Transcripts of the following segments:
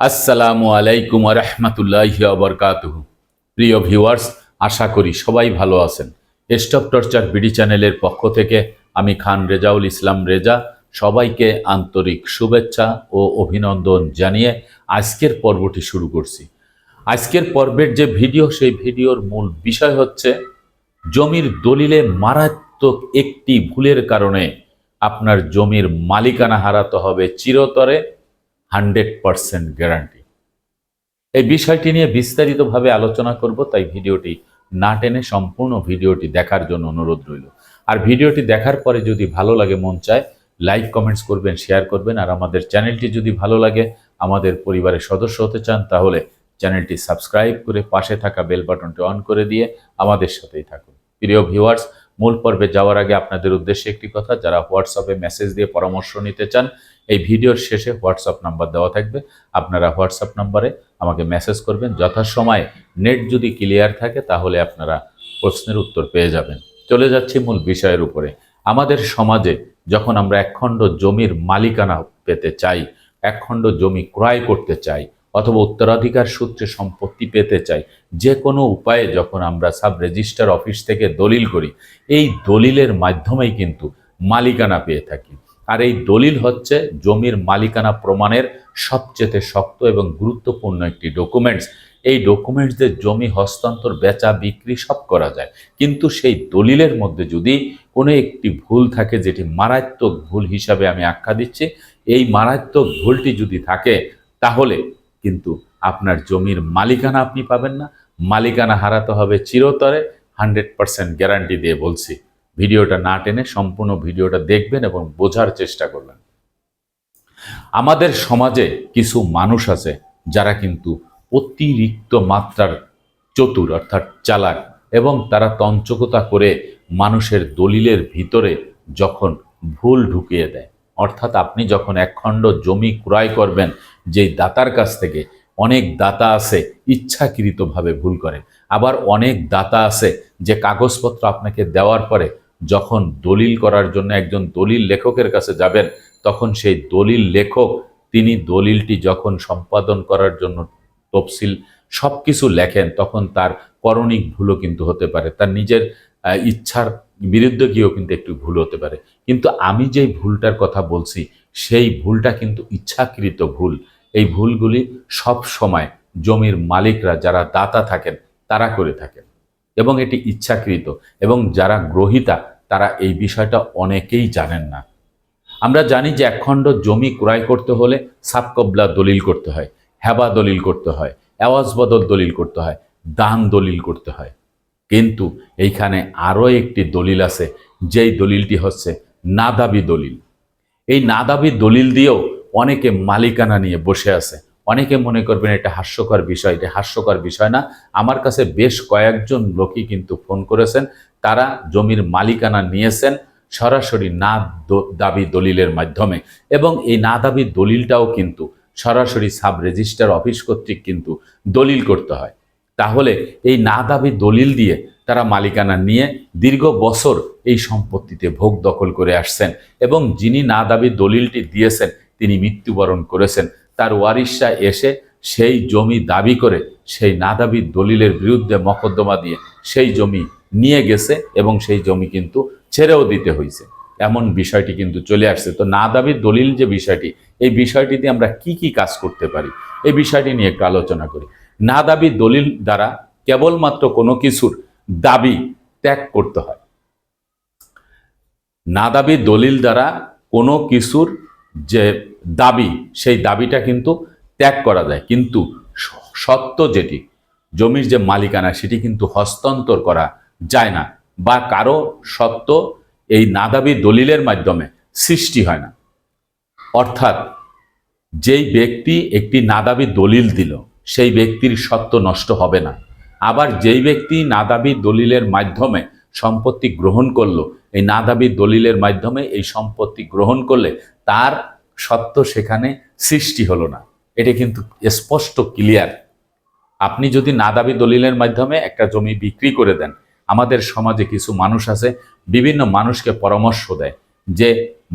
আসসালামু আলাইকুম রহমতুল্লাহ বরকাত প্রিয় ভিউয়ার্স, আশা করি সবাই ভালো আছেন। স্টপ টর্চার বিডি চ্যানেলের পক্ষ থেকে আমি খান রেজাউল ইসলাম রেজা সবাইকে আন্তরিক শুভেচ্ছা ও অভিনন্দন জানিয়ে আজকের পর্বটি শুরু করছি। আজকের পর্বের যে ভিডিও, সেই ভিডিওর মূল বিষয় হচ্ছে জমির দলিলে মারাত্মক একটি ভুলের কারণে আপনার জমির মালিকানা হারাতে হবে চিরতরে হান্ড্রেড পারসেন্ট গ্যারান্টি। এই বিষয়টি নিয়ে বিস্তারিতভাবে আলোচনা করব, তাই ভিডিওটি না টেনে সম্পূর্ণ ভিডিওটি দেখার জন্য অনুরোধ রইল। আর ভিডিওটি দেখার পরে যদি ভালো লাগে, মন চায়, লাইক, কমেন্টস করবেন, শেয়ার করবেন, আর আমাদের চ্যানেলটি যদি ভালো লাগে, আমাদের পরিবারের সদস্য হতে চান, তাহলে চ্যানেলটি সাবস্ক্রাইব করে পাশে থাকা বেল বাটনটি অন করে দিয়ে আমাদের সাথেই থাকুন। প্রিয় ভিউয়ার্স মূল পর্বে যাওয়ার আগে আপনাদের উদ্দেশ্যে একটি কথা, যারা হোয়াটসঅ্যাপে মেসেজ দিয়ে পরামর্শ নিতে চান, এই ভিডিওর শেষে হোয়াটসঅ্যাপ নাম্বার দেওয়া থাকবে। আপনারা হোয়াটসঅ্যাপ নাম্বারে আমাকে মেসেজ করবেন, যথাসময়ে নেট যদি ক্লিয়ার থাকে, তাহলে আপনারা প্রশ্নের উত্তর পেয়ে যাবেন। চলে যাচ্ছি মূল বিষয়ের উপরে। আমাদের সমাজে যখন আমরা একখণ্ড জমির মালিকানা পেতে চাই, একখণ্ড জমি ক্রয় করতে চাই অথবা উত্তরাধিকার সূত্রে সম্পত্তি পেতে চাই। যে কোনো উপায়ে যখন আমরা সাব রেজিস্টার অফিস থেকে দলিল করি, এই দলিলের মাধ্যমেই কিন্তু মালিকানা পেয়ে থাকি। আর এই দলিল হচ্ছে জমির মালিকানা প্রমাণের সবচেয়ে শক্ত এবং গুরুত্বপূর্ণ একটি ডকুমেন্টস এই ডকুমেন্টসদের জমি, হস্তান্তর, বেচা, বিক্রি সব করা যায়। কিন্তু সেই দলিলের মধ্যে যদি কোনো একটি ভুল থাকে, যেটি মারাত্মক ভুল হিসাবে আমি আখ্যা দিচ্ছি, এই মারাত্মক ভুলটি যদি থাকে, তাহলে কিন্তু আপনার জমির মালিকানা আপনি পাবেন না। মালিকানা হারাতে হবে চিরতরে, হান্ড্রেড পারসেন্ট গ্যারান্টি দিয়ে বলছি। ভিডিওটা না টেনে সম্পূর্ণ ভিডিওটা দেখবেন এবং বোঝার চেষ্টা করবেন। আমাদের সমাজে কিছু মানুষ আছে যারা কিন্তু অতিরিক্ত মাত্রার চতুর অর্থাৎ চালাক এবং তারা তঞ্চকতা করে মানুষের দলিলের ভিতরে যখন ভুল ঢুকিয়ে দেয়। অর্থাৎ আপনি যখন একখণ্ড জমি ক্রয় করবেন যেই দাতার কাছ থেকে অনেক দাতা আছে, ইচ্ছাকৃতভাবে ভুল করে। আবার অনেক দাতা আছে যে কাগজপত্র আপনাকে দেওয়ার পরে যখন দলিল করার জন্য একজন দলিল লেখকের কাছে যাবেন, তখন সেই দলিল লেখক, তিনি দলিলটি যখন সম্পাদন করার জন্য তফসিল সব কিছু লেখেন, তখন তার করণিক ভুলও কিন্তু হতে পারে। তার নিজের ইচ্ছার বিরুদ্ধে গিয়েও কিন্তু একটু ভুল হতে পারে। কিন্তু আমি যেই ভুলটার কথা বলছি, সেই ভুলটা কিন্তু ইচ্ছাকৃত ভুল। এই ভুলগুলি সব সময় জমির মালিকরা যারা দাতা থাকেন, তারা করে থাকেন। এবং এটি ইচ্ছাকৃত এবং যারা গ্রহিতা, তারা এই বিষয়টা অনেকেই জানেন না। আমরা জানি যে একখণ্ড জমি ক্রয় করতে হলে সাবকবলা দলিল করতে হয়, হেবা দলিল করতে হয় আওয়াজ বদল দলিল করতে হয়, দান দলিল করতে হয়। কিন্তু এইখানে আরও একটি দলিল আছে, যেই দলিলটি হচ্ছে নাদাবি দলিল। এই নাদাবি দলিল দিয়েও অনেকে মালিকানা নিয়ে বসে আছে। অনেকে মনে করবেন এটা হাস্যকর বিষয়, এটা হাস্যকর বিষয় না। আমার কাছে বেশ কয়েকজন লোকই কিন্তু ফোন করেছেন। তারা জমির মালিকানা নিয়েছেন সরাসরি না দাবি দলিলের মাধ্যমে। এবং এই না দাবি দলিলটাও কিন্তু সরাসরি সাব রেজিস্টার অফিস কর্তৃক কিন্তু দলিল করতে হয়। তাহলে এই না দাবি দলিল দিয়ে তারা মালিকানা নিয়ে দীর্ঘ বছর এই সম্পত্তিতে ভোগ দখল করে আসছেন। এবং যিনি না দাবি দলিলটি দিয়েছেন তিনি মৃত্যুবরণ করেছেন। তার ওয়ারিশা এসে সেই জমি দাবি করে, সেই না দাবি দলিলের বিরুদ্ধে মকদ্দমা দিয়ে সেই জমি নিয়ে গেছে এবং সেই জমি কিন্তু ছেড়েও দিতে হয়েছে এমন বিষয়টি কিন্তু চলে আসছে। তো না দাবি দলিল যে বিষয়টি, এই বিষয়টি দিয়ে আমরা কি কি কাজ করতে পারি, এই বিষয়টি নিয়ে একটু আলোচনা করি। না দাবি দলিল দ্বারা কেবলমাত্র কোনো কিছুর দাবি ত্যাগ করতে হয়। না দাবি দলিল দ্বারা কোনো কিছুর যে দাবি, সেই দাবিটা কিন্তু ত্যাগ করা যায়। কিন্তু সত্য যেটি, জমির যে মালিকানা, সেটি কিন্তু হস্তান্তর করা যায় না বা কারও সত্য এই নাদাবি দলিলের মাধ্যমে সৃষ্টি হয় না। অর্থাৎ যেই ব্যক্তি একটি নাদাবি দলিল দিল, সেই ব্যক্তির সত্য নষ্ট হবে না। আবার যেই ব্যক্তি নাদাবি দলিলের মাধ্যমে সম্পত্তি গ্রহণ করল, এই নাদাবি দলিলের মাধ্যমে এই সম্পত্তি গ্রহণ করলে তার সত্য সেখানে সৃষ্টি হলো না। এটা কিন্তু স্পষ্ট ক্লিয়ার আপনি যদি নাদাবি দলিলের মাধ্যমে একটা জমি বিক্রি করে দেন, আমাদের সমাজে কিছু মানুষ আছে, বিভিন্ন মানুষকে পরামর্শ দেয় যে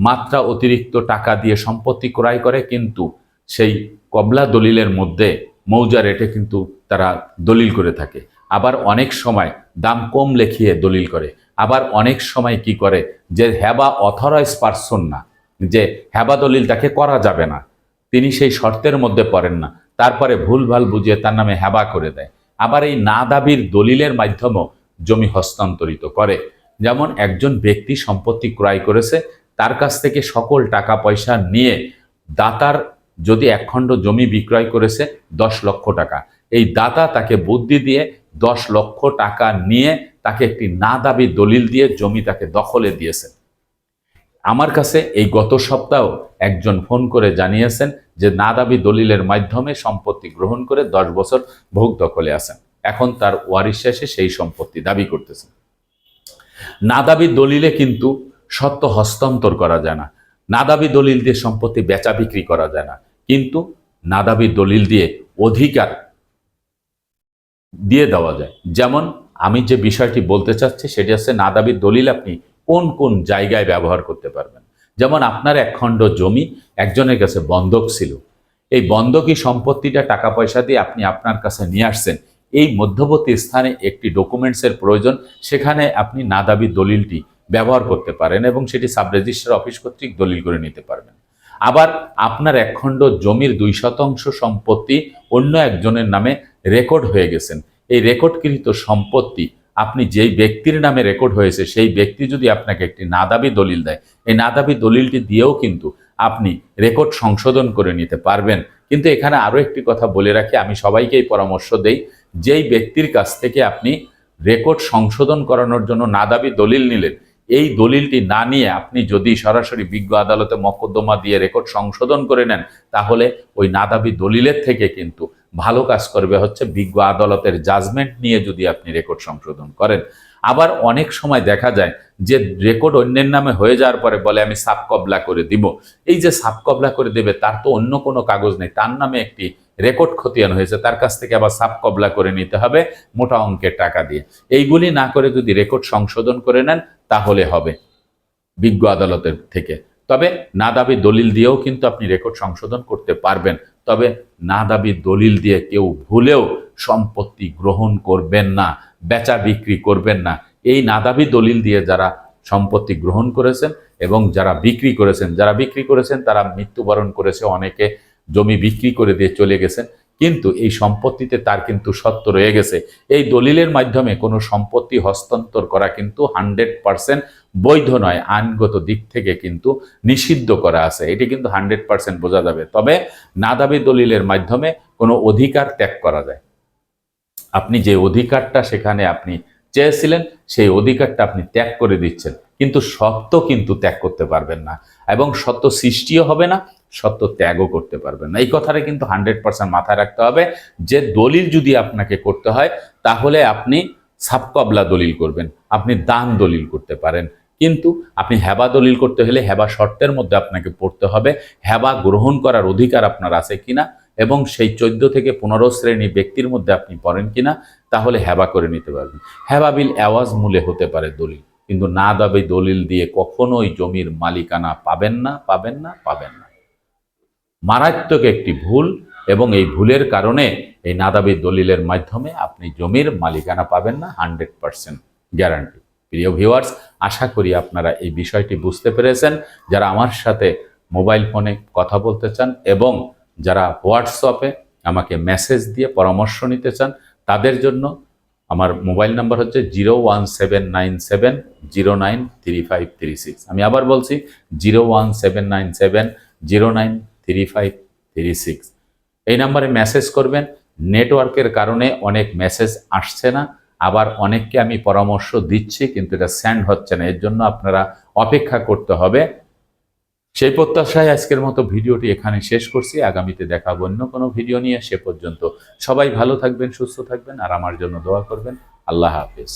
মাত্রা অতিরিক্ত টাকা দিয়ে সম্পত্তি ক্রয় করে, কিন্তু সেই কবলা দলিলের মধ্যে মৌজা রেটে কিন্তু তারা দলিল করে থাকে। আবার অনেক সময় দাম কম লেখিয়ে দলিল করে। আবার অনেক সময় কি করে যে হ্যাবা অথরাইজ পারসন না। যে হ্যাবা দলিল তাকে করা যাবে না। তিনি সেই শর্তের মধ্যে পড়েন না। তারপরে ভুলভাল বুঝিয়ে তার নামে হ্যাবা করে দেয়। আবার এই না দাবির দলিলের মাধ্যমেও জমি হস্তান্তরিত করে। যেমন একজন ব্যক্তি সম্পত্তি ক্রয় করেছে, তার কাছ থেকে সকল টাকা পয়সা নিয়ে দাতার যদি একখণ্ড জমি বিক্রয় করেছে, দশ লক্ষ টাকা। এই দাতা তাকে বুদ্ধি দিয়ে দশ লক্ষ টাকা নিয়ে তাকে একটি না দাবি দলিল দিয়ে জমি তাকে দখলে দিয়েছে। আমার কাছে এই গত সপ্তাহ একজন ফোন করে জানিয়েছেন যে না দাবি দলিলের মাধ্যমে সম্পত্তি গ্রহণ করে দশ বছর ভোগ দখলে আছেন। এখন তার ওয়ারিশ শেষে সেই সম্পত্তি দাবি করতেছেন। না দাবি দলিলে কিন্তু সত্য হস্তান্তর করা যায় না। না দাবি দলিল দিয়ে সম্পত্তি বেচা বিক্রি করা যায় না। কিন্তু না দাবি দলিল দিয়ে অধিকার দিয়ে দেওয়া যায়। যেমন আমি যে বিষয়টি বলতে চাচ্ছি, সেটি হচ্ছে না দাবি দলিল আপনি কোন কোন জায়গায় ব্যবহার করতে পারবেন। যেমন আপনার এক খণ্ড জমি একজনের কাছে বন্ধক ছিল। এই বন্ধকি সম্পত্তিটা টাকা পয়সা দিয়ে আপনি আপনার কাছে নিয়ে আসছেন। এই মধ্যবর্তী স্থানে একটি ডকুমেন্টসের প্রয়োজন। সেখানে আপনি না দাবি দলিলটি ব্যবহার করতে পারেন এবং সেটি সাব রেজিস্ট্রার অফিস কর্তৃক দলিল করে নিতে পারবেন। আবার আপনার একখণ্ড জমির দুই শতাংশ সম্পত্তি অন্য একজনের নামে রেকর্ড হয়ে গেছেন। এই রেকর্ডকৃত সম্পত্তি আপনি যেই ব্যক্তির নামে রেকর্ড হয়েছে, সেই ব্যক্তি যদি আপনাকে একটি নাদাবি দলিল দেয়, এই নাদাবি দলিলটি দিয়েও কিন্তু আপনি রেকর্ড সংশোধন করে নিতে পারবেন। কিন্তু এখানে আরও একটি কথা বলে রাখি, আমি সবাইকেই পরামর্শ দেই, যেই ব্যক্তির কাছ থেকে আপনি রেকর্ড সংশোধন করানোর জন্য নাদাবি দলিল নিলেন এই দলিলটি না নিয়ে আপনি যদি সরাসরি বিজ্ঞ আদালতে মকদ্দমা দিয়ে রেকর্ড সংশোধন করে নেন, তাহলে ওই নাদাবি দলিলের থেকে কিন্তু ভালো কাজ করবে হচ্ছে বিজ্ঞ আদালতের জাজমেন্ট নিয়ে যদি আপনি রেকর্ড সংশোধন করেন। আবার অনেক সময় দেখা যায় যে রেকর্ড অন্যের নামে হয়ে যাওয়ার পরে বলে, আমি সাপ কবলা করে দিব। এই যে সাপ কবলা করে দেবে, তার তো অন্য কোনো কাগজ নেই। তার নামে একটি রেকর্ড খতিয়ান হয়েছে, তার কাছ থেকে আবার সাপ কবলা করে নিতে হবে মোটা অঙ্কের টাকা দিয়ে। এইগুলি না করে যদি রেকর্ড সংশোধন করে নেন, তাহলে হবে বিজ্ঞ আদালতের থেকে। তবে না দাবি দলিল দিয়েও কিন্তু আপনি রেকর্ড সংশোধন করতে পারবেন। তবে না দাবি দলিল দিয়ে কেউ ভুলেও সম্পত্তি গ্রহণ করবেন না, বেচা বিক্রি করবেন না। এই নাদাবি দলিল দিয়ে যারা সম্পত্তি গ্রহণ করেছেন এবং যারা বিক্রি করেছেন, যারা বিক্রি করেছেন, তারা মৃত্যুবরণ করেছে অনেকে। জমি বিক্রি করে দিয়ে চলে গেছেন কিন্তু এই সম্পত্তিতে তার কিন্তু সত্য রয়ে গেছে। এই দলিলের মাধ্যমে কোনো সম্পত্তি হস্তান্তর করা কিন্তু হান্ড্রেড পার্সেন্ট বৈধ নয়। আইনগত দিক থেকে কিন্তু নিষিদ্ধ করা আছে। এটি কিন্তু হান্ড্রেড পার্সেন্ট বোঝা যাবে। তবে নাদাবি দলিলের মাধ্যমে কোনো অধিকার ত্যাগ করা যায়। আপনি যে অধিকারটা সেখানে আপনি চেয়েছিলেন, সেই অধিকারটা আপনি ত্যাগ করে দিচ্ছেন। কিন্তু সত্য কিন্তু ত্যাগ করতে পারবেন না। এবং সত্য সৃষ্টিও হবে না সত্য ত্যাগও করতে পারবেন না। এই কথাটা কিন্তু হান্ড্রেড পার্সেন্ট মাথায় রাখতে হবে যে দলিল যদি আপনাকে করতে হয়, তাহলে আপনি সাবকবলা দলিল করবেন, আপনি দান দলিল করতে পারেন। কিন্তু আপনি হেবা দলিল করতে হলে হেবা শর্তের মধ্যে আপনাকে পড়তে হবে, হেবা গ্রহণ করার অধিকার আপনার আছে কিনা এবং সেই চোদ্দ থেকে পনেরো শ্রেণি ব্যক্তির মধ্যে আপনি পড়েন কিনা, তাহলে হেবা করে নিতে পারবেন। হেবা বিল আওয়াজ মূলে হতে পারে দলিল, কিন্তু না দাবি দলিল দিয়ে কখনোই জমির মালিকানা পাবেন না পাবেন না পাবেন না। মারাত্মক একটি ভুল এবং এই ভুলের কারণে এই নাদাবি দলিলের মাধ্যমে আপনি জমির মালিকানা পাবেন না হান্ড্রেড পার্সেন্ট গ্যারান্টি প্রিয় ভিউয়ার্স আশা করি আপনারা এই বিষয়টি বুঝতে পেরেছেন। যারা আমার সাথে মোবাইল ফোনে কথা বলতে চান এবং যারা হোয়াটসঅ্যাপে আমাকে মেসেজ দিয়ে পরামর্শ নিতে চান, তাদের জন্য আমার মোবাইল নাম্বার হচ্ছে zero one seven nine seven zero nine three five three six আমি আবার বলছি zero one seven nine seven zero nine three five three six এই নাম্বারে মেসেজ করবেন। নেটওয়ার্কের কারণে অনেক মেসেজ আসছে না। আবার অনেককে আমি পরামর্শ দিচ্ছি, কিন্তু এটা স্যান্ড হচ্ছে না। এর জন্য আপনারা অপেক্ষা করতে হবে। সেই প্রত্যাশায় আজকের মতো ভিডিওটি এখানে শেষ করছি। আগামীতে দেখাবো অন্য কোনো ভিডিও নিয়ে। সে পর্যন্ত সবাই ভালো থাকবেন, সুস্থ থাকবেন, আর আমার জন্য দোয়া করবেন। আল্লাহ হাফিজ।